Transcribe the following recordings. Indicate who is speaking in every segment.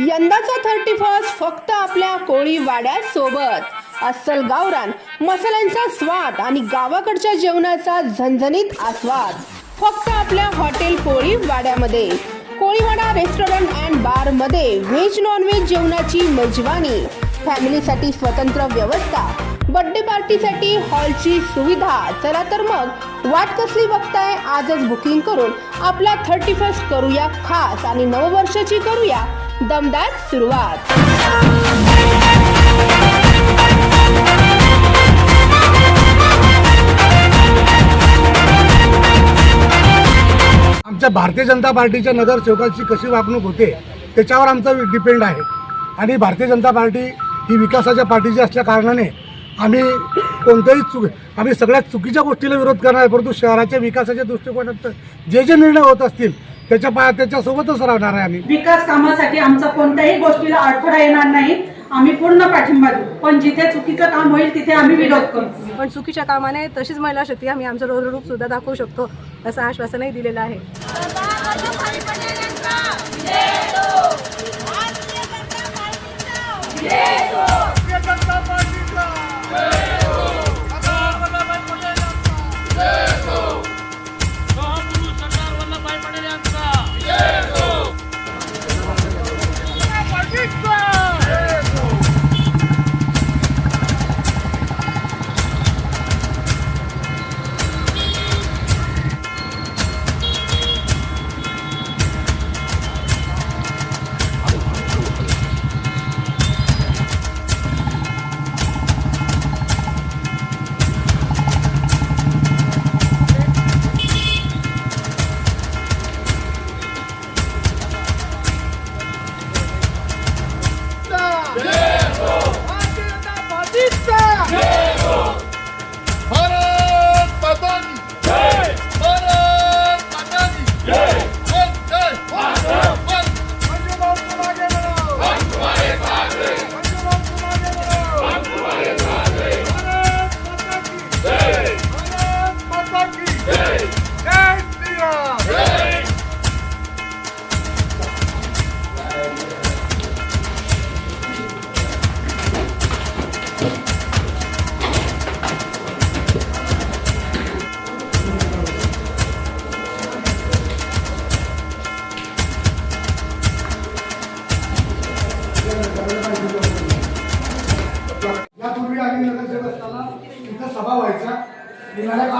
Speaker 1: यंदाचा thirty first फक्त आपल्या कोळी वाड्यात सोबत. अस्सल गावरान मसाल्यांचा स्वाद आणि गावाकडच्या जेवणाचा झणझणीत आस्वाद. फक्त आपल्या हॉटेल कोळी वाड्यामध्ये. कोळीवाडा रेस्टॉरंट अँड बारमध्ये व्हेज नॉन व्हेज जेवणाची मेजवानी. फॅमिलीसाठी स्वतंत्र व्यवस्था. बर्थडे पार्टीसाठी हॉलची सुविधा. चला तर मग वाट कसली बघताय आजच बुकिंग करून आपला थर्टी फर्स्ट करूया खास आणि नववर्षाची करूया दमदार सुरुवात.
Speaker 2: आमच्या भारतीय जनता पार्टीच्या नगरसेवकांची कशी वागणूक होते त्याच्यावर आमचा डिपेंड आहे. आणि भारतीय जनता पार्टी ही विकासाच्या पार्टीची असल्या कारणाने आम्ही कोणत्याही चुक आम्ही सगळ्यात चुकीच्या गोष्टीला विरोध करणार आहे परंतु शहराच्या विकासाच्या दृष्टिकोनात जे जे निर्णय होत असतील त्याच्या पा त्याच्यासोबतच राहणार आहे आम्ही.
Speaker 3: विकास कामासाठी आमचा कोणत्याही गोष्टीला अडथळा येणार नाही. आम्ही पूर्ण पाठिंबा देऊ. पण जिथे चुकीचं काम होईल तिथे आम्ही विरोध करू.
Speaker 4: पण चुकीच्या कामाने तशीच महिला शक्ती आम्ही आमचं रोजरूप सुद्धा दाखवू शकतो असं आश्वासनही दिलेलं आहे.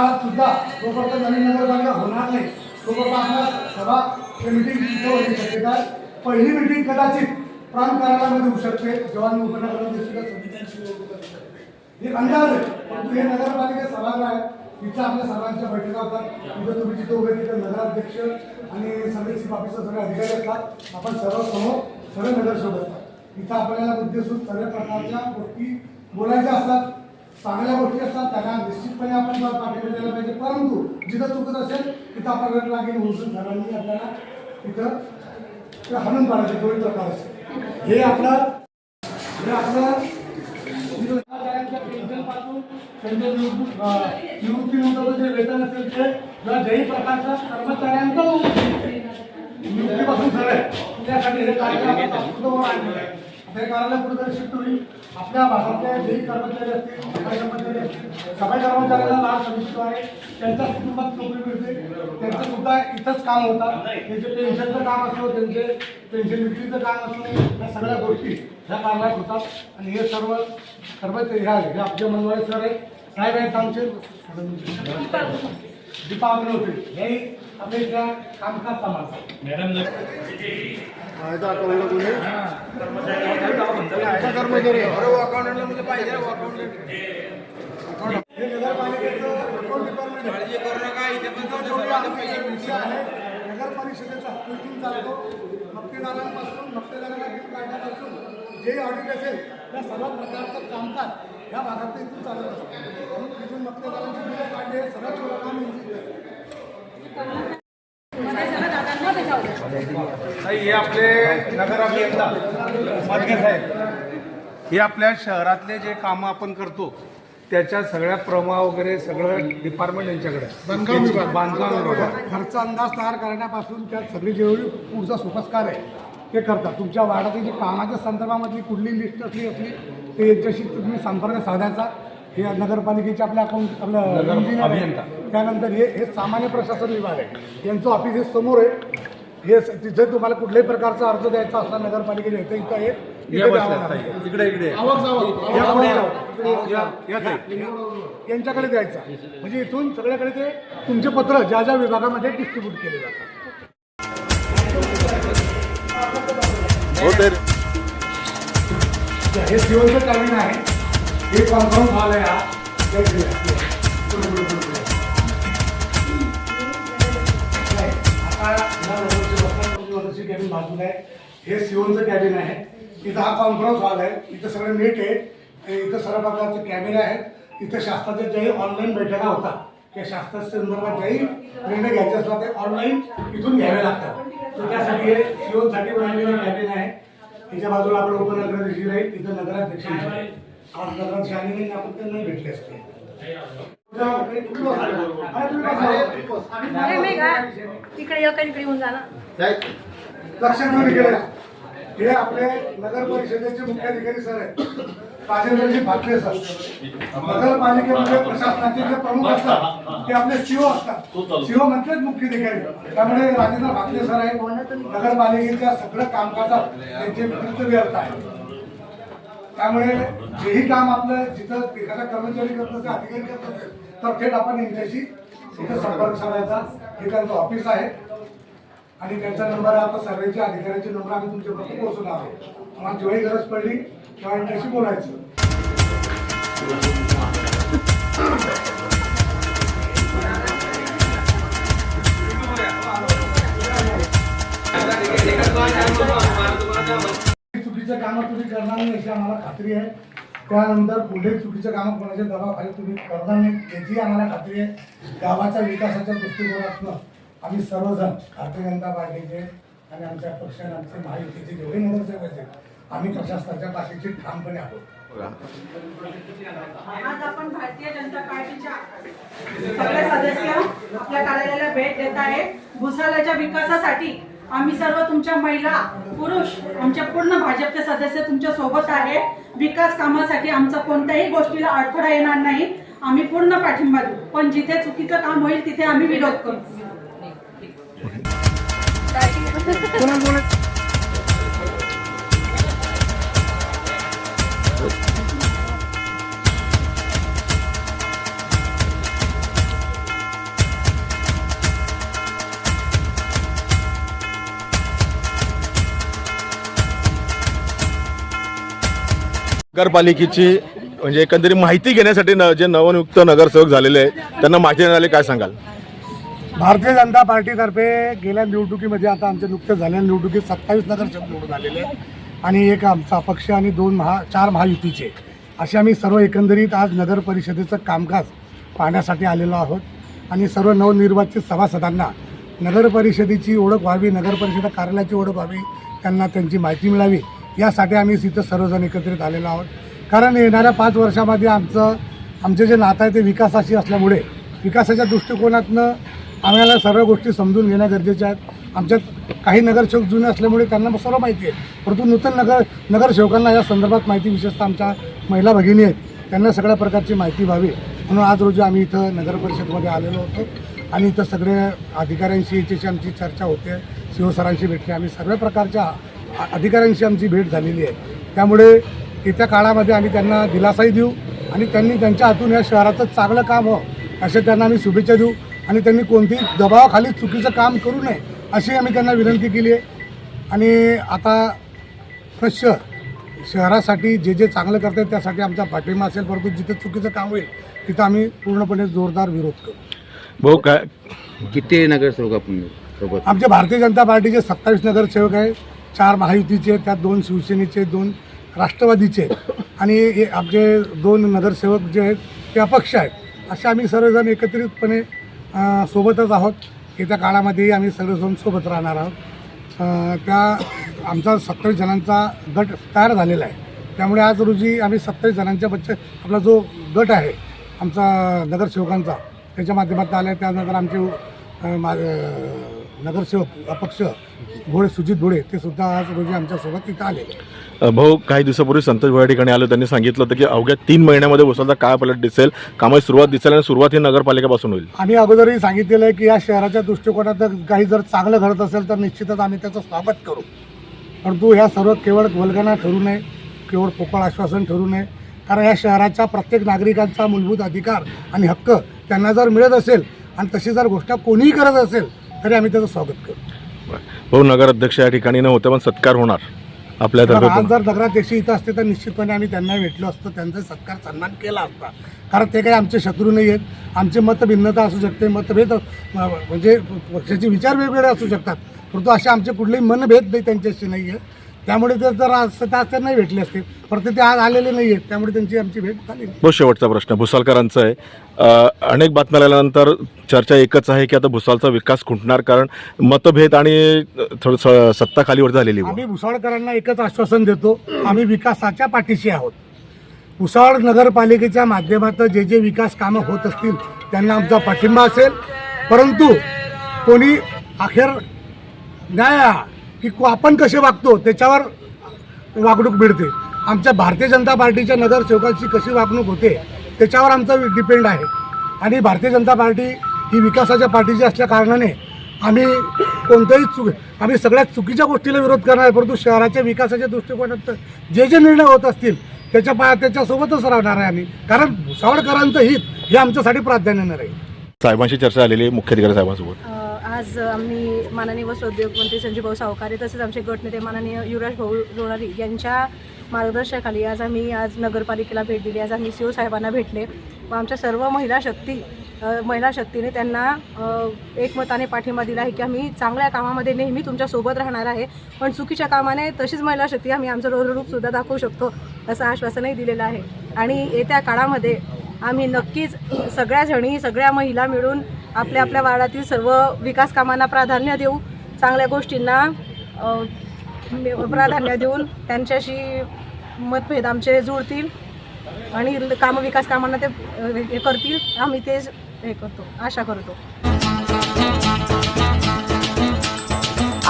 Speaker 2: काळात सुद्धा तोपर्यंत नवीन नगरपालिका होणार नाही. तोपर्यंत आपल्याला सभा मिटिंग होण्याची शक्यता आहे. पहिली मिटिंग कदाचित प्रांत कार्यालयामध्ये होऊ शकते. जवान उपनगरामध्ये सुद्धा समित्यांची निवडणूक शकते. हे अंदाज आहे. परंतु हे नगरपालिका सभागृह आहे. तिथं आपल्या सर्वांच्या बैठका होतात. तिथं तुम्ही जिथं उभे तिथं नगराध्यक्ष आणि सगळे चीफ ऑफिसर सगळे अधिकारी असतात. आपण सर्व समोर सर्व नगरसेवक असतात. तिथं आपल्याला मुद्देसूद सगळ्या प्रकारच्या गोष्टी बोलायच्या असतात. चांगल्या गोष्टी असतात त्यांना निश्चितपणे आपण पाठिंबा द्यायला पाहिजे. परंतु जिथं चुकत असेल तिथं आपण रड लागेल उचलून सरांनी आपल्याला तिथं ते हाणून पाडायचे प्रकार असेल हे आपलं हे आपलं पेन्शनपासून त्यांच्या निवृत्ती जे वेतन असेल ते किंवा ज्याही प्रकारच्या कर्मचाऱ्यांचं निवृत्तीपासून सगळे त्यासाठी हे कार्यक्रम आपण हे कुठेतरी शिफ्ट होईल. आपल्या भागातले जे कर्मचारी असतील सफाई कर्मचारी असतील सफाई कर्मचाऱ्यांना लाभ समितीद्वारे त्यांच्या कुटुंबात नोकरी मिळते. त्यांचं सुद्धा इथंच काम होतात त्यांचे पेन्शनचं काम असो त्यांचे पेन्शन विक्रीचं काम असो या सगळ्या गोष्टी ह्या कार्यालयात होतात. आणि हे सर्व कर्मचारी हे आपले मनवाळे सर आहे साहेब आहेत आमचे. दीपावली होते हे आपले इथल्या कामकाज सांभाळतात हे. नगरपालिकेचं अकाउंट डिपार्टमेंट आहे. मिळते आहे, नगर परिषदेचा इथून चालतो मक्तेदारांपासून मक्तेदारांना गिफ्ट काढण्यापासून जे ऑडिट असेल त्या सर्व प्रकारचं कामकाज या भागात इथून चालत असतं म्हणून इथून मक्तेदारांची बिलं काढणे हे सगळं काम.
Speaker 5: नाही, हे आपले नगर अभियंता मडके साहेब हे आपल्या शहरातले जे कामं आपण करतो त्याच्या सगळ्या प्रमा वगैरे सगळं डिपार्टमेंट यांच्याकडे.
Speaker 2: बांधकाम विभाग.
Speaker 5: बांधकाम विभाग
Speaker 2: खर्च अंदाज तयार करण्यापासून त्यात सगळी जेवढी पुढचा सोपस्कार आहे ते करतात. तुमच्या वार्डाची जी कामाच्या संदर्भामधली कुठली लिस्ट असली असली ते यांच्याशी तुम्ही संपर्क साधायचा. हे नगरपालिकेचे आपल्या अकाउंट आपलं आहे.
Speaker 5: अभियंता.
Speaker 2: त्यानंतर हे हे सामान्य प्रशासन विभाग आहे. यांचं ऑफिस हे समोर आहे. हे तिथे तुम्हाला कुठल्याही प्रकारचा अर्ज द्यायचा असला नगरपालिकेच्या इथं इथं हे.
Speaker 5: इकडे इकडे.
Speaker 2: यांच्याकडे द्यायचा. म्हणजे इथून सगळ्याकडे ते तुमचे पत्र ज्या ज्या विभागामध्ये डिस्ट्रीब्यूट केले जातात. पुढे, पुढे, पुढे. नाही, आता या रोडवरची वस्त्र रोडवरची कॅबिन आहे हे सीओचं कॅबिन आहे इथं हा। कॉन्फरन्स हॉल आहे इथं सगळं नीट आहे इथं सर्व प्रकारचे कॅमेरे आहेत इथं शासनाच्या ज्याही ऑनलाईन बैठका होतात त्या शास्त्रा संदर्भात ज्याही निर्णय घ्यायचे असतात ते ऑनलाईन इथून घ्यावे लागतात तर त्यासाठी हे सीओसाठी बनवलेलं कॅबिन आहे. त्याच्या बाजूला आपलं उपनगराध्यक्ष राहील तिथं नगराध्यक्ष. आज नगराध्यक्ष आले नाही आपण त्यांना भेटले असते.
Speaker 4: इकडे येऊन जा ना.
Speaker 2: लक्षात ठेवून हे आपले नगर परिषदेचे मुख्याधिकारी सर आहेत. राजेंद्रजी भाकरे सर. नगरपालिकेमध्ये प्रशासनाचे जे प्रमुख असतात ते आपले सीओ असतात. सीओ म्हणजेच मुख्याधिकारी. त्यामुळे राजेंद्र भाकरे सर आहेत नगरपालिकेच्या सगळं कामकाजात त्यांचे कर्तव्य आहे त्यामुळे जेही काम आपलं जिथं एखादा कर्मचारी करत असेल अधिकारी करत असेल तर थेट आपण यांच्याशी तिथं संपर्क साधायचा. हे त्यांचं ऑफिस आहे. आणि त्यांचा नंबर आहे आता सर्वेच्या अधिकाऱ्यांचे नंबर आम्ही तुमच्यापर्यंत पोहोचवणार आहे आम्हाला जेव्हाही गरज पडली तेव्हा यांच्याशी बोलायचं. चुकीचं कामं तुम्ही करणार नाही याची आम्हाला खात्री आहे. त्यानंतर पुढे चुकीचं कामं कोणाच्या दबावाखाली तुम्ही करणार नाही याची आम्हाला खात्री आहे. गावाच्या विकासाच्या दृष्टिकोनातून आम्ही सर्वजण भारतीय जनता पार्टीचे आणि आमच्या पक्षाने आमचे महायुतीचे जेवढे नगरसेवक आहेत. आम्ही प्रशासनाच्या पाठीशी ठामपणे आहोत.
Speaker 3: आज आपण भारतीय जनता पार्टीच्या सगळे सदस्य आपल्या कार्यालयाला भेट देत आहे भुसावळच्या विकासासाठी आम्ही सर्व तुमच्या महिला पुरुष आमच्या पूर्ण भाजपचे सदस्य तुमच्यासोबत आहे विकास कामासाठी आमचा कोणत्याही गोष्टीला अडथळा येणार नाही. आम्ही पूर्ण पाठिंबा देऊ. पण जिथे चुकीचं काम होईल तिथे आम्ही विरोध करू.
Speaker 6: नगरपालिकेची म्हणजे एकंदरीत माहिती घेण्यासाठी न- जे नवनियुक्त नगरसेवक झालेले आहेत त्यांना माहिती देणारे काय सांगाल?
Speaker 2: भारतीय जनता पार्टीतर्फे गेल्या निवडणुकीमध्ये आता आमच्या नुकत्याच झालेल्या निवडणुकीत सत्तावीस नगरसेवक निवडून आलेले आहे. आणि एक आमचा अपक्ष आणि दोन महा चार महायुतीचे असे आम्ही सर्व एकंदरीत आज नगर परिषदेचं कामकाज पाहण्यासाठी आलेलो आहोत. आणि सर्व नवनिर्वाचित सभासदांना नगर परिषदेची ओळख व्हावी नगर परिषद कार्यालयाची ओळख व्हावी त्यांना त्यांची माहिती मिळावी यासाठी आम्ही इथं सर्वजण एकत्रित आलेलो आहोत. कारण येणाऱ्या पाच वर्षामध्ये आमचं आमचे जे नातं आहे ते विकासाशी असल्यामुळे विकासाच्या दृष्टिकोनातनं आम्हाला सर्व गोष्टी समजून घेणं गरजेच्या आहेत आमच्यात काही नगरसेवक जुने असल्यामुळे त्यांना सर्व माहिती आहे. परंतु नूतन नगर नगरसेवकांना या संदर्भात माहिती विशेषतः आमच्या महिला भगिनी आहेत. त्यांना सगळ्या प्रकारची माहिती व्हावी. म्हणून आज रोजी आम्ही इथं नगर परिषदमध्ये आलेलो होतो. आणि इथं सगळे अधिकाऱ्यांशी याच्याशी आमची चर्चा होते. सी सरांशी भेटली. आम्ही सर्व प्रकारच्या अधिकाऱ्यांशी आमची भेट झालेली आहे. त्यामुळे येत्या काळामध्ये आम्ही त्यांना दिलासाही देऊ आणि त्यांनी त्यांच्या हातून या शहराचं चांगलं काम हो असे त्यांना आम्ही शुभेच्छा देऊ. आणि त्यांनी कोणतीही दबावाखाली चुकीचं काम करू नये अशी आम्ही त्यांना विनंती केली आहे. आणि आता शहर शहरासाठी जे जे चांगलं करतात त्यासाठी आमचा पाठिंबा असेल परंतु जिथे चुकीचं काम होईल तिथं आम्ही पूर्णपणे जोरदार विरोध करू.
Speaker 6: भाऊ काय
Speaker 7: किती नगरसेवक आपण सोबत?
Speaker 2: आमचे भारतीय जनता पार्टीचे सत्तावीस नगरसेवक आहे चार महायुतीचे त्यात दोन शिवसेनेचे दोन राष्ट्रवादीचे आणि हे आमचे दोन नगरसेवक जे आहेत ते अपक्ष आहेत. असे आम्ही सर्वजण एकत्रितपणे सोबतच आहोत. येत्या काळामध्येही आम्ही सर्वजण सोबत राहणार आहोत. त्या आमचा सत्तावीस जणांचा गट तयार झालेला आहे. त्यामुळे आज रोजी आम्ही सत्तावीस जणांच्या बच्चे आपला जो गट आहे आमचा नगरसेवकांचा त्याच्या माध्यमातून आला आहे त्यानंतर आमचे मा- नगरसेवक अपक्ष घोळे सुजित धुळे ते सुद्धा आज रोजी आमच्यासोबत तिथं आलेले
Speaker 8: भाऊ काही दिवसापूर्वी संतोष भोया ठिकाणी आलो त्यांनी सांगितलं होतं की अवघ्या तीन महिन्यामध्ये भुसालचा काय पलट दिसेल कामाची सुरुवात दिसेल आणि सुरुवात ही नगरपालिकेपासून होईल.
Speaker 2: आम्ही अगोदरही सांगितलेलं आहे की या शहराच्या दृष्टिकोनात काही जर चांगलं घडत असेल तर निश्चितच आम्ही त्याचं स्वागत करू. परंतु ह्या सर्व केवळ वल्गना ठरू नये केवळ पोकळ आश्वासन ठरू नये. कारण या शहराच्या प्रत्येक नागरिकांचा मूलभूत अधिकार आणि हक्क त्यांना जर मिळत असेल आणि तशी जर गोष्ट कोणीही करत असेल तरी आम्ही त्याचं स्वागत करू.
Speaker 8: भाऊ नगर अध्यक्ष या ठिकाणी न होते पण सत्कार होणार. आपल्या
Speaker 2: तर आज जर नगराध्यक्ष इथं असते तर निश्चितपणे आम्ही त्यांना भेटलो असतो त्यांचा सत्कार सन्मान केला असता. कारण ते काही आमचे शत्रू नाही आहेत. आमचे मतभिन्नता असू शकते मतभेद म्हणजे पक्षाचे विचार वेगवेगळे असू शकतात. परंतु असे आमचे कुठलेही मनभेद नाही त्यांच्याशी नाही आहे त्यामुळे ते जर असतं तर आज ते नाही भेटले असते परंतु ते आज आलेले नाही आहेत त्यामुळे त्यांची आमची भेट झाली नाही.
Speaker 8: बहुत शेवटचा प्रश्न भुसालकरांचा आहे अ, अनेक बातम्या आल्यानंतर चर्चा एकच आहे की आता भुसालचा विकास खुंटणार कारण मतभेद आणि थोडं सत्ता खालीवर झालेली आहे.
Speaker 2: आम्ही भुसावळकरांना एकच आश्वासन देतो आम्ही विकासाच्या पाठीशी आहोत भुसावळ नगरपालिकेच्या माध्यमातून जे जे विकास कामं होत असतील त्यांना आमचा पाठिंबा असेल परंतु कोणी अखेर न्याय की को- आपण कसे वागतो त्याच्यावर वागणूक मिळते आमच्या भारतीय जनता पार्टीच्या नगरसेवकांची कशी वागणूक होते त्याच्यावर आमचा डिपेंड आहे. आणि भारतीय जनता पार्टी ही विकासाच्या पार्टीची असल्या कारणाने आम्ही कोणत्याही चुक आम्ही सगळ्यात चुकीच्या गोष्टीला विरोध करणार आहे परंतु शहराच्या विकासाच्या दृष्टिकोनात जे जे निर्णय होत असतील त्याच्या पा त्याच्यासोबतच राहणार आहे आम्ही. कारण भुसावळकरांचं हित हे आमच्यासाठी प्राधान्यानं राहील
Speaker 8: साहेबांशी चर्चा आलेली आहे मुख्याधिकारी साहेबांसोबत.
Speaker 4: आज आम्ही माननीय वस्त्रोद्योग मंत्री संजीवभाऊ सावकारे तसेच आमचे गटनेते माननीय युवराज भाऊ लोणारी यांच्या मार्गदर्शनाखाली आज आम्ही आज नगरपालिकेला भेट दिली. आज आम्ही सी ओ साहेबांना भेटले व आमच्या सर्व महिला शक्ती महिला शक्तीने त्यांना एकमताने पाठिंबा दिला आहे की आम्ही चांगल्या कामामध्ये नेहमी तुमच्यासोबत राहणार आहे. पण चुकीच्या कामाने तशीच महिला शक्ती आम्ही आमचं रोजरूपसुद्धा दाखवू शकतो असं आश्वासनही दिलेलं आहे. आणि येत्या काळामध्ये आम्ही नक्कीच सगळ्या जणी सगळ्या महिला मिळून आपल्या आपल्या वार्डातील सर्व विकास कामांना प्राधान्य देऊ चांगल्या गोष्टींना प्राधान्य देऊन त्यांच्याशी मतभेद आमचे जुळतील आणि काम विकास कामांना ते हे करतील. आम्ही तेच हे करतो आशा करतो.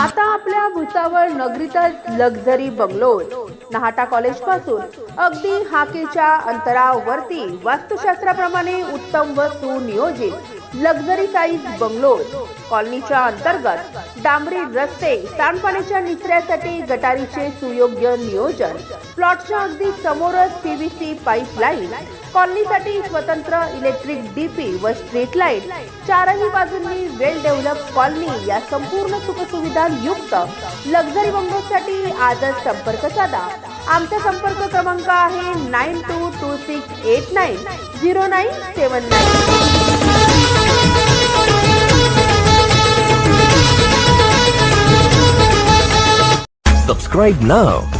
Speaker 9: आता आपल्या भुसावळ नगरीतच लक्झरी बंगलोज नहाटा कॉलेजपासून अगदी हाकेच्या अंतरावरती वास्तुशास्त्राप्रमाणे उत्तम व सुनियोजित लक्झरी साईज बंगलो कॉलनीच्या अंतर्गत डांबरी रस्ते सांडपाण्याच्या निचऱ्यासाठी गटारीचे सुयोग्य नियोजन प्लॉटच्या अगदी समोरच पीव्हीसी पाईपलाईन कॉलनीसाठी स्वतंत्र इलेक्ट्रिक डीपी व स्ट्रीट लाइट चारही बाजूंनी वेल डेव्हलप कॉलनी या संपूर्ण सुखसुविधा युक्त लक्झरी बंगोसाठी आजच संपर्क साधा. आमचा संपर्क क्रमांक आहे nine two two six eight nine zero nine seven nine.
Speaker 10: Subscribe now.